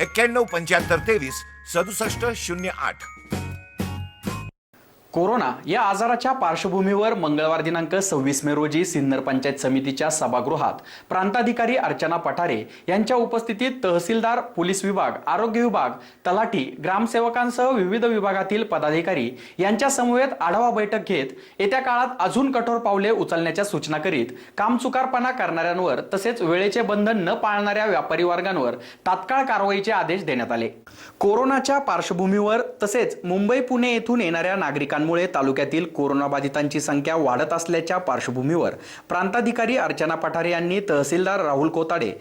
एक्क्याण्णव पंच्याहत्तर तेवीस सदुसष्ट शून्य आठ. कोरोना या आजाराच्या पार्श्वभूमीवर मंगळवार दिनांक सव्वीस मे रोजी सिन्नर पंचायत समितीच्या सभागृहात प्रांताधिकारी अर्चना पठारे यांच्या उपस्थितीत तहसीलदार पोलीस विभाग आरोग्य विभाग तलाठी ग्रामसेवकांसह विविध विभागातील पदाधिकारी यांच्या समवेत आढावा बैठक घेत येत्या काळात अजून कठोर पावले उचलण्याच्या सूचना करीत कामचुकारपणा करणाऱ्यांवर तसेच वेळेचे बंधन न पाळणाऱ्या व्यापारी वर्गांवर तात्काळ कारवाईचे आदेश देण्यात आले. कोरोनाच्या पार्श्वभूमीवर तसेच मुंबई पुणे येथून येणाऱ्या नागरिकांमुळे तालुक्यातील कोरोनाबाधितांची संख्या वाढत असल्याच्या पार्श्वभूमीवर प्रांताधिकारी अर्चना पठारे यांनी तहसीलदार राहुल कोताडे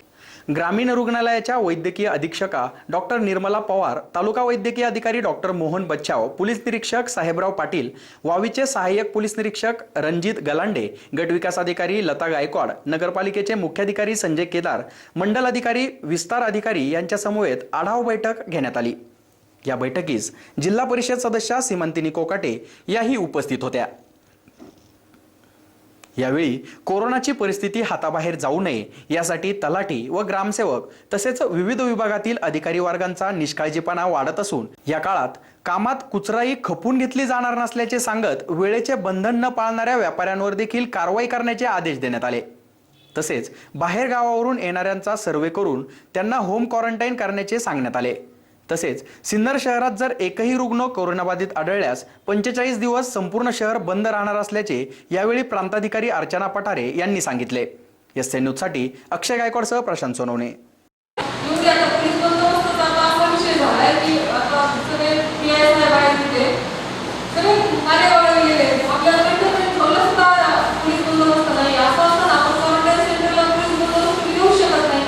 ग्रामीण रुग्णालयाच्या वैद्यकीय अधीक्षका डॉक्टर निर्मला पवार तालुका वैद्यकीय अधिकारी डॉक्टर मोहन बच्छाव पोलीस निरीक्षक साहेबराव पाटील वावीचे सहाय्यक पोलीस निरीक्षक रणजित गलांडे गटविकास अधिकारी लता गायकवाड नगरपालिकेचे मुख्याधिकारी संजय केदार मंडल अधिकारी विस्तार अधिकारी यांच्या समवेत आढावा बैठक घेण्यात आली. या बैठकीस जिल्हा परिषद सदस्या सीमंतिनी कोकाटे याही उपस्थित होत्या. यावेळी कोरोनाची परिस्थिती हाताबाहेर जाऊ नये यासाठी तलाठी व ग्रामसेवक तसेच विविध विभागातील अधिकारी वर्गांचा निष्काळजीपणा वाढत असून या काळात कामात कुचराई खपून घेतली जाणार नसल्याचे सांगत वेळेचे बंधन न पाळणाऱ्या व्यापाऱ्यांवर देखील कारवाई करण्याचे आदेश देण्यात आले. तसेच बाहेर गावावरून येणाऱ्यांचा सर्वे करून त्यांना होम क्वारंटाईन करण्याचे सांगण्यात आले. तसेच सिन्नर शहरात जर एकही रुग्ण कोरोनाबाधित आढळल्यास पंचेचाळीस दिवस संपूर्ण शहर बंद राहणार असल्याचे यावेळी प्रांताधिकारी अर्चना पठारे यांनी सांगितले. एस एन न्यूजसाठी अक्षय गायकवाडसह प्रशांत सोनवणे एवढी आता पोलीस बंदोबस्ताचा आता असा विषय झालाय की आता सगळे पी आय साहेब आहेत तिथे सगळे मालेगावला गेलेले आहेत. आपल्याला कंटेनमेंट ठेवलं सुद्धा पोलीस बंदोबस्त नाही असं असताना आपण क्वारंटाईन सेंटरला पोलीस बंदोबस्त देऊ शकत नाही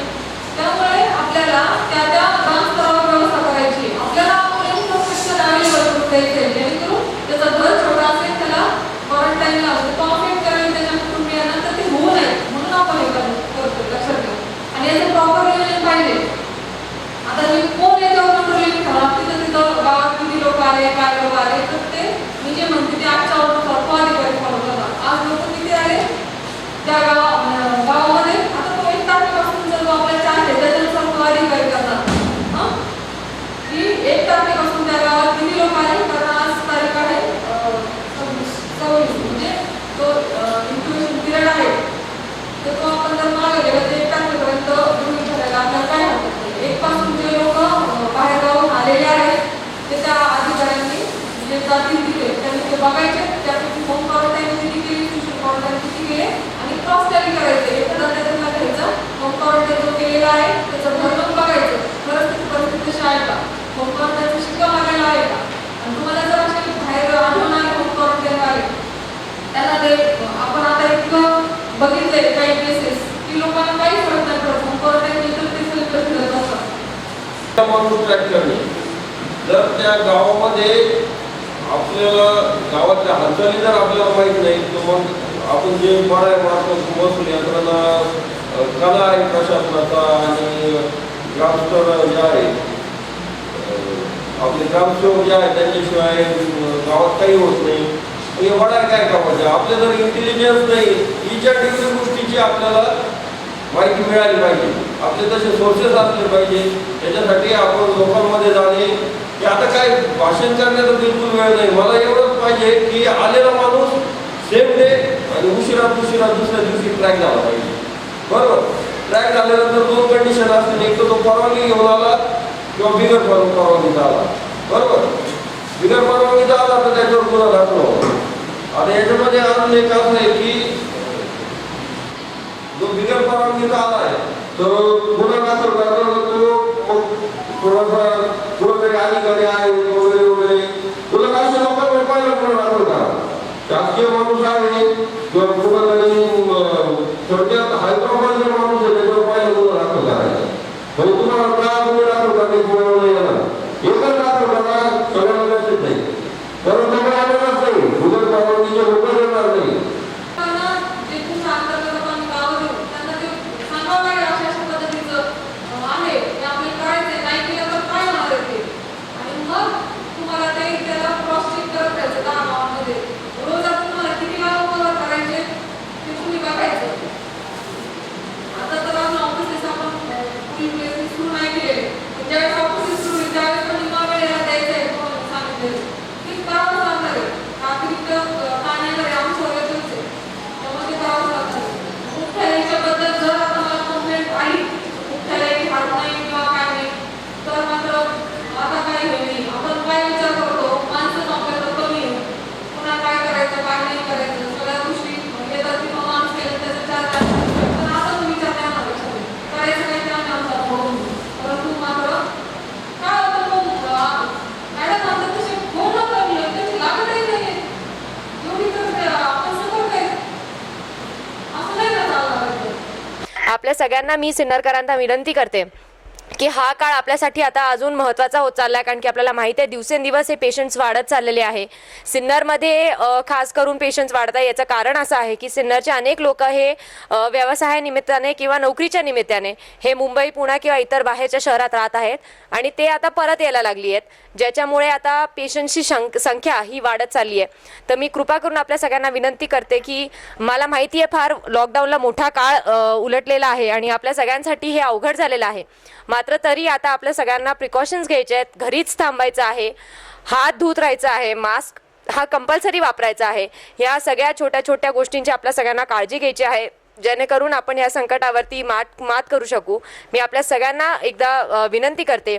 त्यामुळे आपल्याला त्या त्या ग्रामस्तरावर व्यवस्था करायची आहे. आपल्याला पोलीस प्रोटेक्शन अवेलेबल करून द्यायचं आहे जेणेकरून त्याचा दर छोटा असेल त्याला क्वारंटाईनला तो अफेक्ट करेल त्याच्या कुटुंबियांना तर ते होऊ नये म्हणून आपण हे करतो करतो लक्षात ठेवा आणि याचं प्रॉपर नियोजन पाहिजे आता मी कोण याच्यावर कंट्रोलिंग ठेवा तिथं तिथं गावात किती लोक आले काय लोक आले तर ते मी जे म्हणते ते आजच्या ऑर्डर तो अधिकारी फॉलो करणार आज लोक किती आले त्या गावा अं, गावामध्ये आता तो एक तारखेपासून जर तो आपल्या चार आहे त्याच्यानुसार तो अधिकारी करणार हं? की एक तारखेपासून त्या गावात किती लोक आले कारण आज तारीख आहे अं, सव्वीस सव्वीस म्हणजे तो इंक्युबेशन पिरियड आहे तर तो आपण जर मागे गेला तर एक तारखेपर्यंत गृहीत धरायला आपल्याला काय हरकत नाही एक पासून जे लोक बाहेर गावून आलेले आहेत ते त्या अधिकाऱ्यांनी जे जातील तिथे त्यांनी ते बघायचे त्यापैकी होम क्वारंटाईन किती केली सोशल क्वारंटाईन किती केले आणि क्रॉस टॅली करायचे एखादा त्यातला घ्यायचं होम क्वारंटाईन जो केलेला आहे त्याचं भरणं बघायचं खरंच त्याची परिस्थिती तशी आहे का होम क्वारंटाईनचा शिक्का मागायला आहे का आणि तुम्हाला जर असे बाहेर आढळून आले होम क्वारंटाईन आले त्यांना ते आपण आता बघितले काही केसेस की लोकांना काही फरक नाही पडत. होम क्वारंटाईन इतर ते सगळीकडे फिरत असतात ट्रॅक करणे. जर त्या गावामध्ये आपल्याला गावातल्या हालचाली जर आपल्याला माहीत नाही तर मग आपण जे बरं मारतो महसूल यंत्रणा कला आहे प्रशासनाचा आणि ग्रामस्तर जे आहे आपले ग्रामसेवक जे आहे त्यांच्याशिवाय गावात काही होत नाही. हे काय कामाचे हो? आपले जर इंटेलिजन्स नाही हिच्या डिग्री गोष्टीची आपल्याला माहिती मिळाली पाहिजे. आपले तसे सोर्सेस असले पाहिजे. त्याच्यासाठी आपण लोकांमध्ये जाणे. की आता काय भाषण करण्याचा बिलकुल वेळ नाही. मला एवढंच पाहिजे की आलेला माणूस सेम डे आणि उशिरा उशिरा दुसऱ्या दिवशी ट्रॅक झाला पाहिजे. बरोबर? ट्रॅक झाल्यानंतर दोन कंडिशन असतील. एक तर तो परवानगी घेऊन आला किंवा बिगर परवानगीचा आला बरोबर? बिगर परवानगीचा आला तर त्याच्यावर गुन्हा दाखल आता याच्यामध्ये अजून एक असं आहे की जो बिगर परवानगीचा आला आहे तो गुन्हा दाखल करणार तो मग थोडासा कुठंतरी अधिकारी आहे वगैरे वगैरे. तुला काय लोकांना पाहिलं गुन्हा दाखल करा शासकीय माणूस आहे किंवा Father, सगळ्यांना मी सिन्नरकरांना विनंती करते. की हा काळ आपल्यासाठी आता अजून महत्त्वाचा होत चालला आहे कारण की आपल्याला माहिती आहे दिवसेंदिवस हे पेशंट्स वाढत चाललेले आहे. सिन्नरमध्ये खास करून पेशंट्स वाढत आहे याचं कारण असं आहे की सिन्नरचे अनेक लोक हे अ, व्यवसायानिमित्ताने किंवा नोकरीच्या निमित्ताने हे मुंबई पुणे किंवा इतर बाहेरच्या शहरात राहत आहेत आणि ते आता परत यायला लागली आहेत ज्याच्यामुळे आता पेशंटची संख्या ही वाढत चालली आहे. तर मी कृपा करून आपल्या सगळ्यांना विनंती करते की मला माहिती आहे फार लॉकडाऊनला मोठा काळ उलटलेला आहे आणि आपल्या सगळ्यांसाठी हे अवघड झालेलं आहे. मात्र तरी आता आपल्या सगळ्यांना प्रिकॉशन्स घ्यायचे आहेत. घरीच थांबायचं आहे. हात धुत राहायचं आहे. मास्क हा कंपल्सरी वापरायचा आहे. ह्या सगळ्या छोट्या छोट्या गोष्टींची आपल्या सगळ्यांना काळजी घ्यायची आहे. जेणेकरून आपण या संकटावरती मात मात करू शकू. मी आपल्या सगळ्यांना एकदा विनंती करते.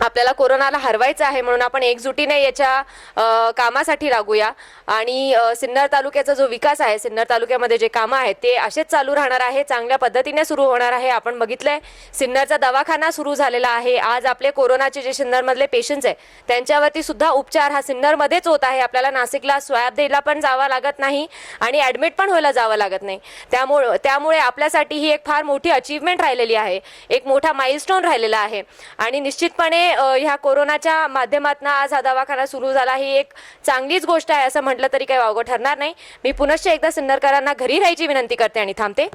आपल्याला कोरोनाला हरवायचं आहे म्हणून आपण एकजुटीने याच्या कामासाठी लागूया. आणि सिन्नर तालुक्याचा जो विकास आहे सिन्नर तालुक्यामध्ये जे कामं आहेत ते असेच चालू राहणार आहे चांगल्या पद्धतीने सुरू होणार आहे. आपण बघितलंय सिन्नरचा दवाखाना सुरू झालेला आहे. आज आपले कोरोनाचे जे सिन्नरमधले पेशंट्स आहे त्यांच्यावरती सुद्धा उपचार हा सिन्नरमध्येच होत आहे. आपल्याला नाशिकला स्वॅब द्यायला पण जावं लागत नाही आणि ॲडमिट पण व्हायला जावं लागत नाही. त्यामुळे त्यामुळे आपल्यासाठी ही एक फार मोठी अचीवमेंट राहिलेली आहे. एक मोठा माइलस्टोन राहिलेला आहे. आणि निश्चितपणे ह्या कोरोनाच्या माध्यमातून आज हा दवाखाना सुरू झाला. ही एक चांगलीच गोष्ट आहे असं म्हटलं तरी काही वावगं ठरणार नाही. मी पुनश्च एकदा सिन्नरकरांना घरी राहायची विनंती करते आणि थांबते.